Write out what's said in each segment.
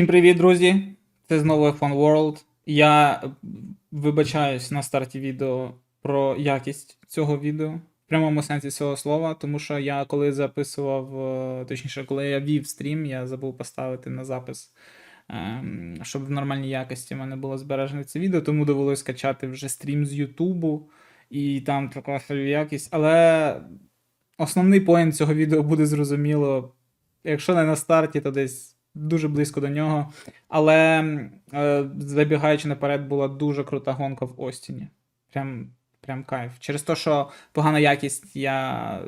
Всім привіт, друзі! Це знову F1 World. Я вибачаюсь на старті відео про якість цього відео в прямому сенсі цього слова, тому що я коли записував, е, точніше, коли я вів стрім, я забув поставити на запис, ем, щоб в нормальній якості в мене було збережене це відео, тому довелося скачати вже стрім з Ютубу і там прокласти якість. Але основний поінт цього відео буде зрозуміло, якщо не на старті, то десь дуже близько до нього. Але е, забігаючи наперед, була дуже крута гонка в Остіні. Прям, прям кайф. Через те, що погана якість, я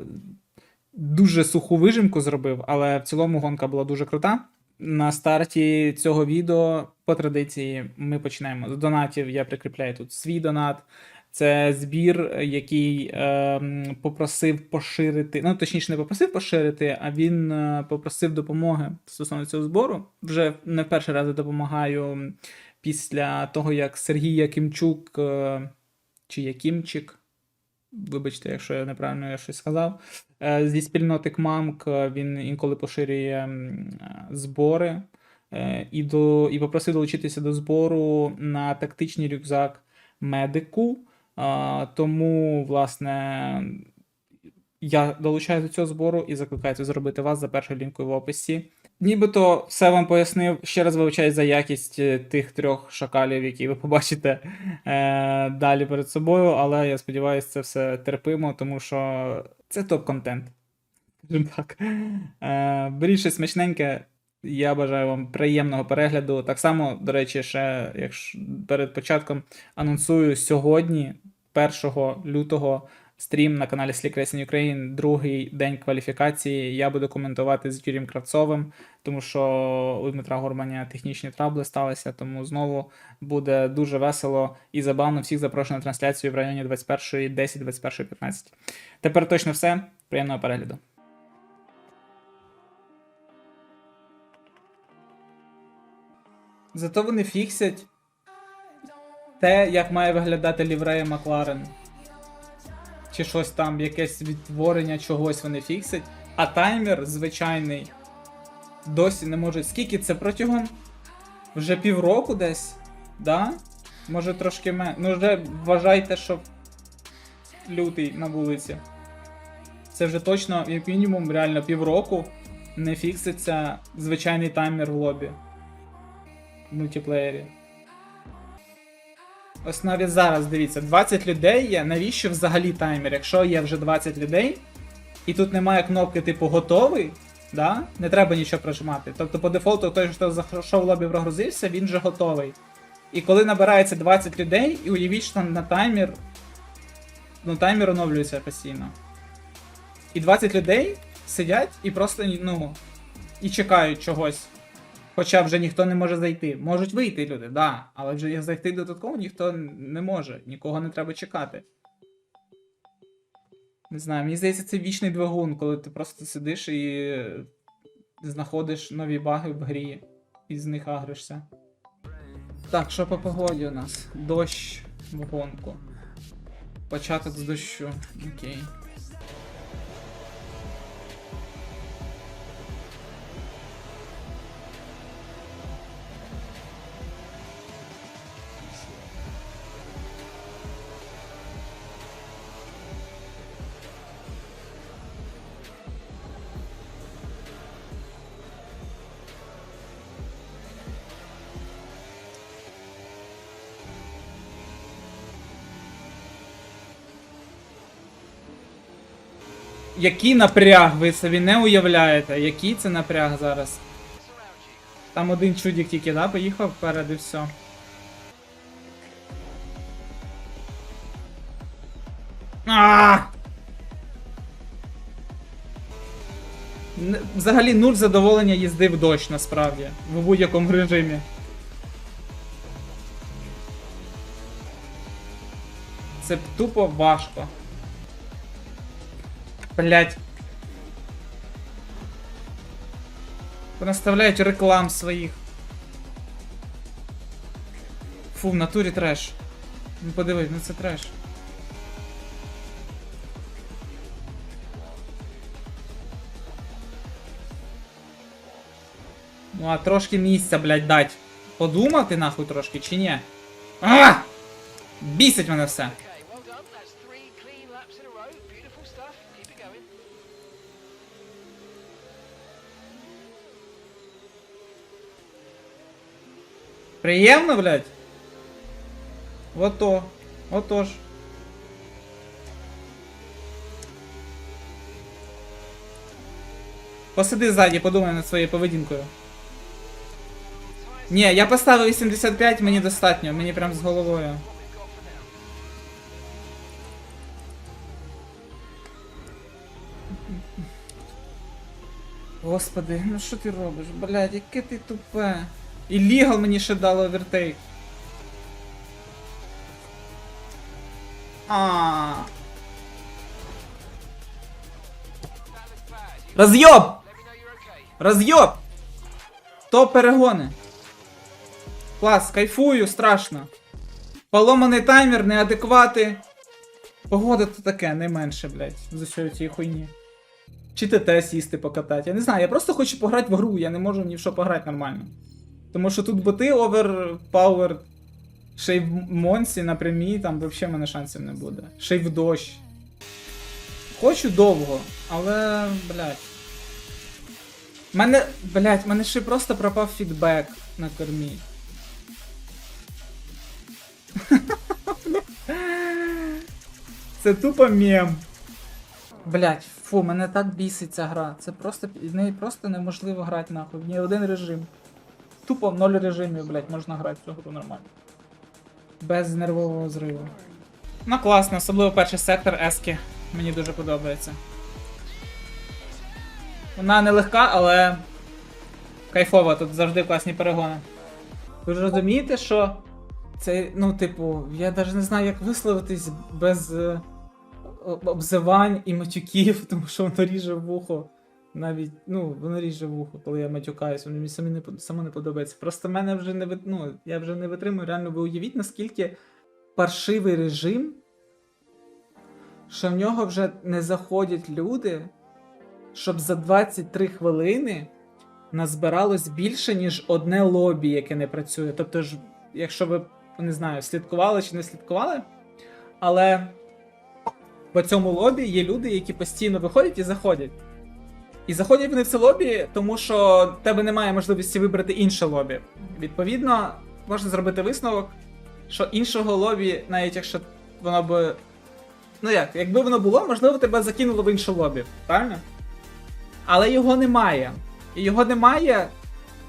дуже суху вижимку зробив, але в цілому гонка була дуже крута. На старті цього відео, по традиції, ми починаємо з донатів. Я прикріпляю тут свій донат. Це збір, який е, попросив поширити, ну точніше, не попросив поширити, а він е, попросив допомоги стосовно цього збору. Вже не в перший раз допомагаю після того, як Сергій Якимчук е, чи Якимчик, вибачте, якщо я неправильно я щось сказав, е, зі спільноти КМАМК е, він інколи поширює е, збори е, і, до, і попросив долучитися до збору на тактичний рюкзак медику. Тому, власне, я долучаю до цього збору і закликаю це зробити вас за першою лінкою в описі. Нібито все вам пояснив. Ще раз вибачаюсь за якість е, тих трьох шакалів, які ви побачите е, далі перед собою, але я сподіваюся, це все терпимо, тому що це топ-контент. Так. Е, беріть смачненьке. Я бажаю вам приємного перегляду. Так само, до речі, ще якщо перед початком анонсую сьогодні, 1 лютого, стрім на каналі Slick Racing Ukraine, другий день кваліфікації. Я буду коментувати з Юрієм Кравцовим, тому що у Дмитра Гурманя технічні трабли сталися, тому знову буде дуже весело і забавно. Всіх запрошую на трансляцію в районі 21.10, 21.15. Тепер точно все. Приємного перегляду. Зато вони фіксять те, як має виглядати ліврея Макларен. Чи щось там, якесь відтворення чогось вони фіксять. А таймер звичайний досі не може. Скільки це протягом? Вже півроку десь? Да? Може трошки менше. Ну вже вважайте, що лютий на вулиці. Це вже точно, як мінімум, реально півроку не фікситься звичайний таймер в лобі в мультиплеєрі. Ось навіть зараз дивіться, 20 людей є. Навіщо взагалі таймер? Якщо є вже 20 людей, і тут немає кнопки типу готовий, да? не треба нічого прожимати. Тобто по дефолту той, хто зайшов в лобі прогрузився, він вже готовий. І коли набирається 20 людей, і уявіть, що на таймер. Ну, таймер оновлюється постійно. І 20 людей сидять і просто, ну, і чекають чогось. Хоча вже ніхто не може зайти. Можуть вийти люди, да. Але вже зайти додатково ніхто не може, нікого не треба чекати. Не знаю, мені здається, це вічний двигун, коли ти просто сидиш і знаходиш нові баги в грі і з них агришся. Так, що по погоді у нас? Дощ в гонку. Початок з дощу. Окей. Який напряг, ви собі не уявляєте, який це напряг зараз. Там один чудик тільки, да, поїхав вперед і все. А! Взагалі нуль задоволення їзди в дощ, насправді. В будь-якому режимі. Це тупо важко. Блять. Понаставляють реклам своих. Фу, в натурі треш. Ну подивись, ну це треш. Ну а трошки місця, блядь, дать. Подумав ти нахуй трошки, чи ні? А! Бісить мене все. Приємно, блядь? Ото. Отож. Посиди ззаді, подумай над своєю поведінкою. Ні, я поставив 85, мені достатньо, мені прям з головою. Господи, ну що ти робиш, блядь, яке ти тупе. І мені ще дало овертейк. А. Роз'єб! Роз'єб! Топ перегони. Клас, кайфую, страшно. Поломаний таймер, неадеквати. Погода то таке, не менше, блядь, з усієї цієї хуйні. Чи ТТ сісти покатати. Я не знаю, я просто хочу пограти в гру, я не можу ні в що пограти нормально. Тому що тут боти оверпауер. Ще й в Монсі на прямій, там взагалі мене шансів не буде. Ще й в дощ. Хочу довго, але, блядь. Мене, блядь, мене ще просто пропав фідбек на кормі. Це тупо мем. Блять, фу, мене так бісить ця гра. Це просто в неї просто неможливо грати нахуй. В ній один режим. Тупо в ноль режимів, блять, можна грати в цю гру нормально. Без нервового зриву. Ну класно, особливо перший сектор Ески. Мені дуже подобається. Вона не легка, але кайфова, тут завжди класні перегони. Ви ж розумієте, що це, ну, типу, я навіть не знаю, як висловитись без е, обзивань і матюків, тому що воно ріже вухо. Навіть, ну, воно ріже вухо, коли я матюкаюсь, воно мені самі не, само не подобається. Просто мене вже не ну, я вже не витримую. Реально, ви уявіть, наскільки паршивий режим, що в нього вже не заходять люди, щоб за 23 хвилини назбиралось більше, ніж одне лобі, яке не працює. Тобто ж, якщо ви не знаю, слідкували чи не слідкували, але по цьому лобі є люди, які постійно виходять і заходять. І заходять вони в це лобі, тому що в тебе немає можливості вибрати інше лобі. Відповідно, можна зробити висновок, що іншого лобі, навіть якщо воно би. Ну як, якби воно було, можливо, тебе закинуло в інше лобі, правильно? Але його немає. І його немає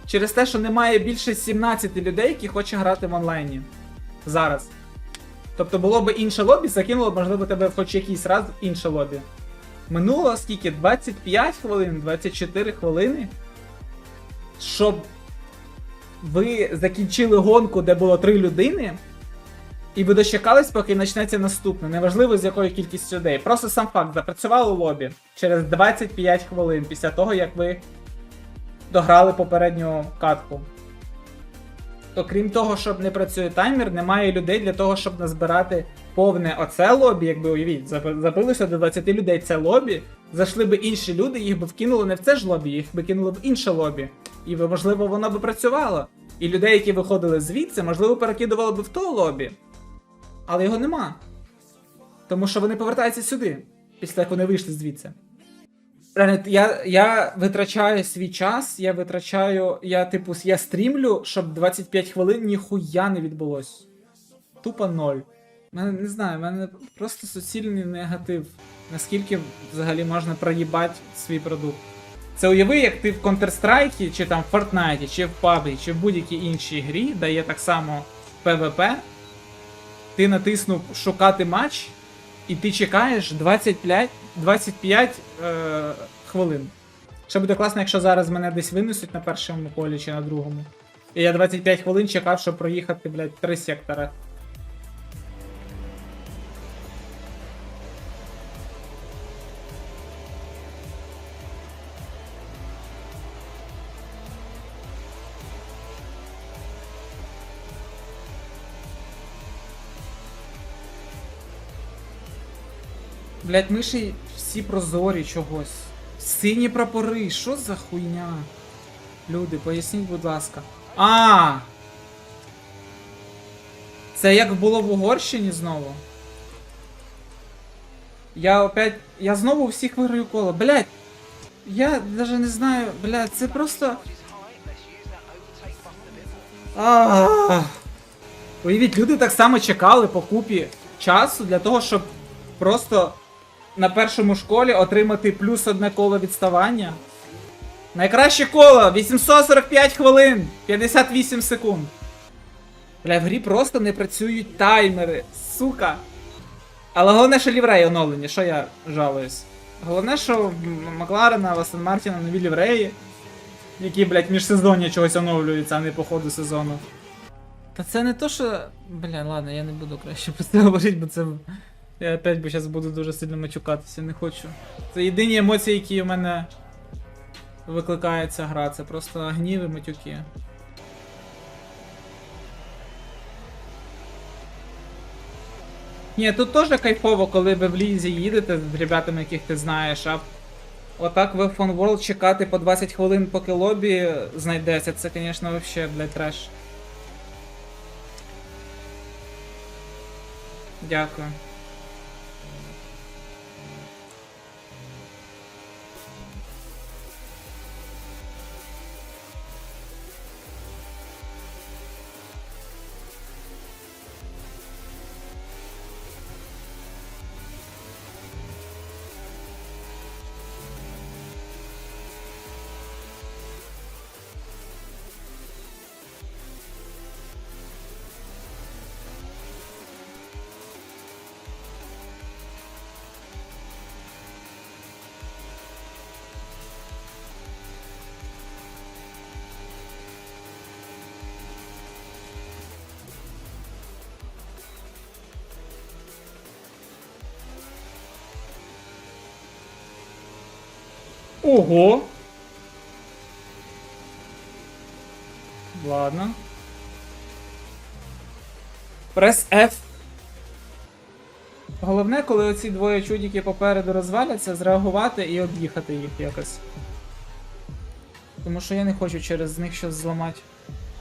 через те, що немає більше 17 людей, які хочуть грати в онлайні. Зараз. Тобто було б інше лобі, закинуло б, можливо, тебе хоч якийсь раз в інше лобі. Минуло скільки? 25 хвилин, 24 хвилини. Щоб ви закінчили гонку, де було 3 людини, і ви дочекались, поки почнеться наступне. Неважливо з якою кількістю людей. Просто сам факт, запрацювало лобі через 25 хвилин після того, як ви дограли попередню катку. То крім того, щоб не працює таймер, немає людей для того, щоб назбирати повне оце лобі, якби уявіть, забилося до 20 людей це лобі, зайшли би інші люди, їх би вкинули не в це ж лобі, їх би кинули в інше лобі. І можливо, воно би працювало. І людей, які виходили звідси, можливо, перекидували би в то лобі. Але його нема. Тому що вони повертаються сюди, після як вони вийшли звідси. Я, я витрачаю свій час, я витрачаю. Я, типу, я стрімлю, щоб 25 хвилин ніхуя не відбулось. Тупо ноль. Мене не знаю, в мене просто суцільний негатив. Наскільки взагалі можна проїбати свій продукт. Це уяви, як ти в Counter-Strike, чи там в Fortnite, чи в PUBG, чи в будь-якій іншій грі, де є так само PvP, ти натиснув шукати матч, і ти чекаєш 25, 25 е, хвилин. Ще буде класно, якщо зараз мене десь винесуть на першому колі чи на другому. І я 25 хвилин чекав, щоб проїхати, блядь, три сектора. Блять, миші всі прозорі чогось. Сині прапори, що за хуйня? Люди, поясніть, будь ласка. А! Це як було в Угорщині знову. Я опять. Я знову у всіх виграю коло. Блять! Я даже не знаю, блядь, це просто. Ах. Уявіть, люди так само чекали по купі часу для того, щоб просто на першому школі отримати плюс одне коло відставання. Найкраще коло 845 хвилин, 58 секунд. Бля, в грі просто не працюють таймери, сука. Але головне, що лівреї оновлені, що я жалуюсь. Головне, що Макларена, в Мартіна нові лівреї, які, блядь, міжсезоння чогось оновлюються, а не по ходу сезону. Та це не то, що. Бля, ладно, я не буду краще про це говорити, бо це. Я опять бо зараз буду дуже сильно матюкатися, не хочу. Це єдині емоції, які у мене викликає ця гра, це просто гнів і матюки. Ні, тут теж кайфово, коли ви в лізі їдете з ребятами, яких ти знаєш, а отак в F1 World чекати по 20 хвилин, поки лобі знайдеться, це, звісно, вообще, блядь, треш. Дякую. Ого! Ладно. Прес F. Головне, коли оці двоє чудики попереду розваляться, зреагувати і об'їхати їх якось. Тому що я не хочу через них щось зламати.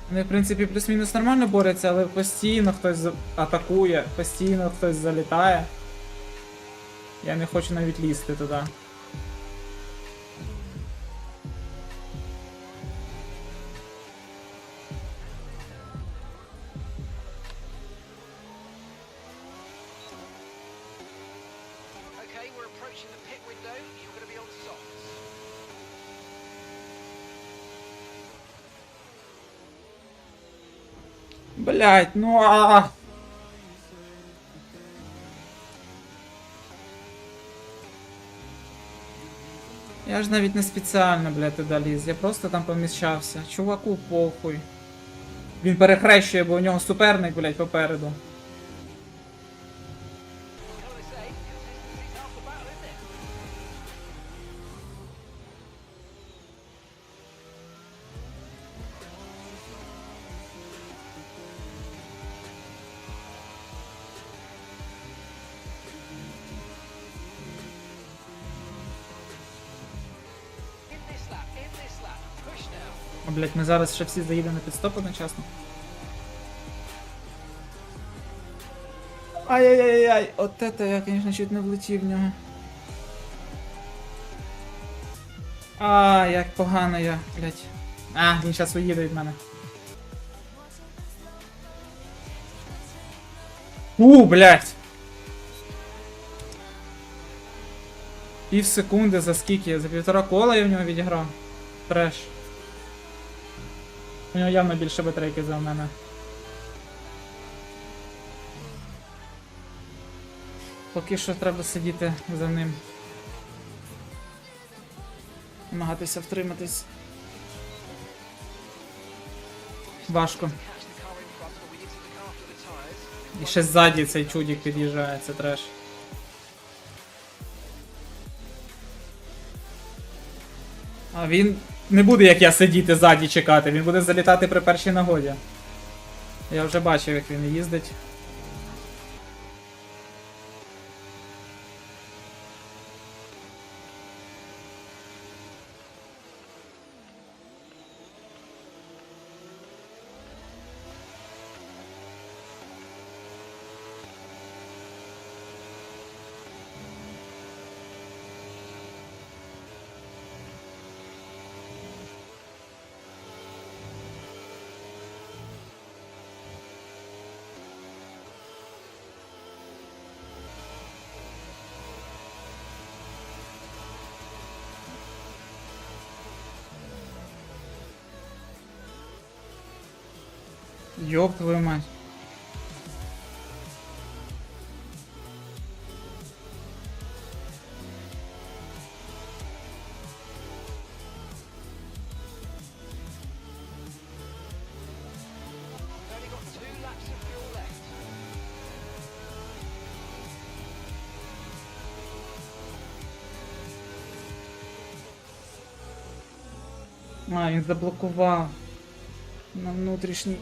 Вони, в принципі, плюс-мінус нормально борються, але постійно хтось атакує, постійно хтось залітає. Я не хочу навіть лізти туди. Блять, ну а. Я ж навіть не спеціально, блядь, туди ліз. Я просто там поміщався. Чуваку похуй. Він перехрещує, бо у нього суперник, блядь, попереду. О, блядь, ми зараз ще всі заїдемо на підстоп одночасно. Ай-яй-яй-яй, от это я, конечно, чуть не влетів в нього. А, як погано я, блядь. А, він зараз уїде від мене. У, блядь! Пів секунди за скільки? За півтора кола я в нього відіграв. Треш. У нього явно більше батарейки за мене. Поки що треба сидіти за ним. Намагатися втриматись. Важко. І ще ззаді цей чудик під'їжджає, це треш. А він не буде, як я сидіти ззаді чекати, він буде залітати при першій нагоді. Я вже бачив, як він їздить. of fuel left. А, він заблокував. На внутрішній.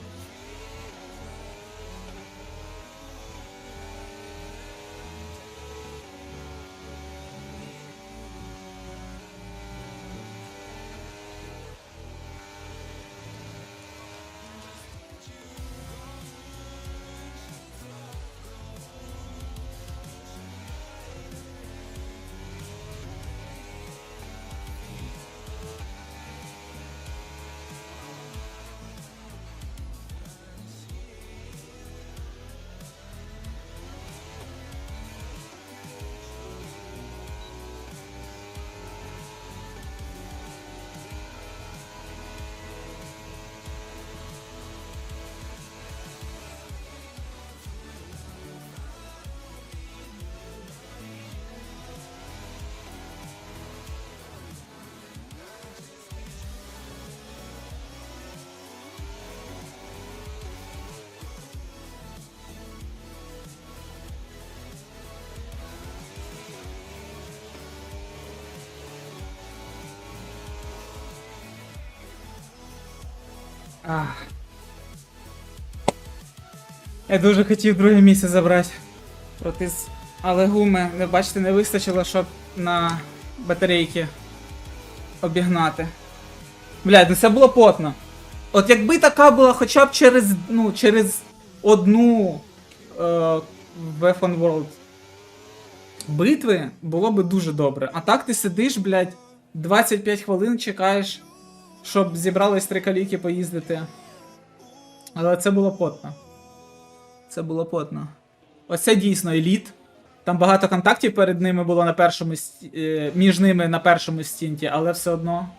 Я дуже хотів друге місце забрати. Проти. Але гуми, не бачите, не вистачило, щоб на батарейки обігнати. Блядь, ну це було потно. От якби така була хоча б через, ну, через одну е, F1 World битви, було би дуже добре. А так ти сидиш, блядь, 25 хвилин чекаєш, щоб зібрались три каліки поїздити. Але це було потно. Це було потно. Оце дійсно еліт. Там багато контактів перед ними було на першому сті- е, між ними на першому стінті, але все одно.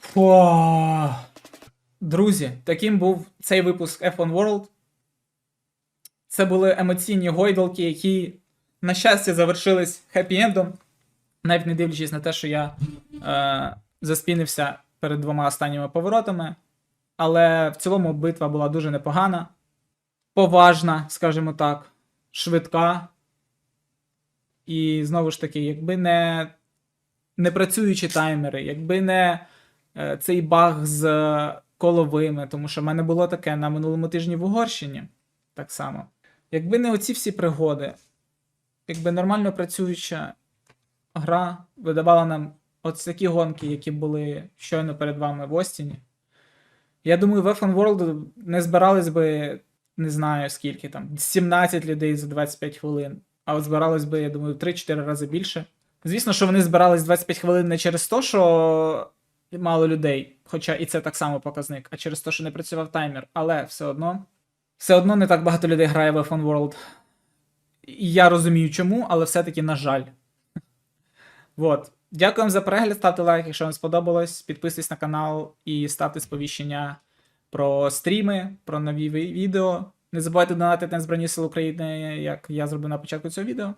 Фу. Друзі, таким був цей випуск F1 World. Це були емоційні гойдалки, які, на щастя, завершились хеппі-ендом. Навіть не дивлячись на те, що я е, заспінився перед двома останніми поворотами. Але в цілому битва була дуже непогана, поважна, скажімо так, швидка. І знову ж таки, якби не, не працюючі таймери, якби не е, цей баг з коловими, тому що в мене було таке на минулому тижні в Угорщині. Так само. Якби не оці всі пригоди, якби нормально працююча гра видавала нам от такі гонки, які були щойно перед вами в Остіні. Я думаю, в F1 World не збирались би, не знаю скільки там, 17 людей за 25 хвилин. А от збиралось би, я думаю, 3-4 рази більше. Звісно, що вони збирались 25 хвилин не через те, що мало людей, хоча і це так само показник, а через те, що не працював таймер. Але все одно, все одно не так багато людей грає в F1 World. І я розумію чому, але все-таки, на жаль. Вот. Дякуємо за перегляд, ставте лайк, якщо вам сподобалось. Підписуйтесь на канал і ставте сповіщення про стріми, про нові відео. Не забувайте донатити на Збройні Сили України, як я зробив на початку цього відео.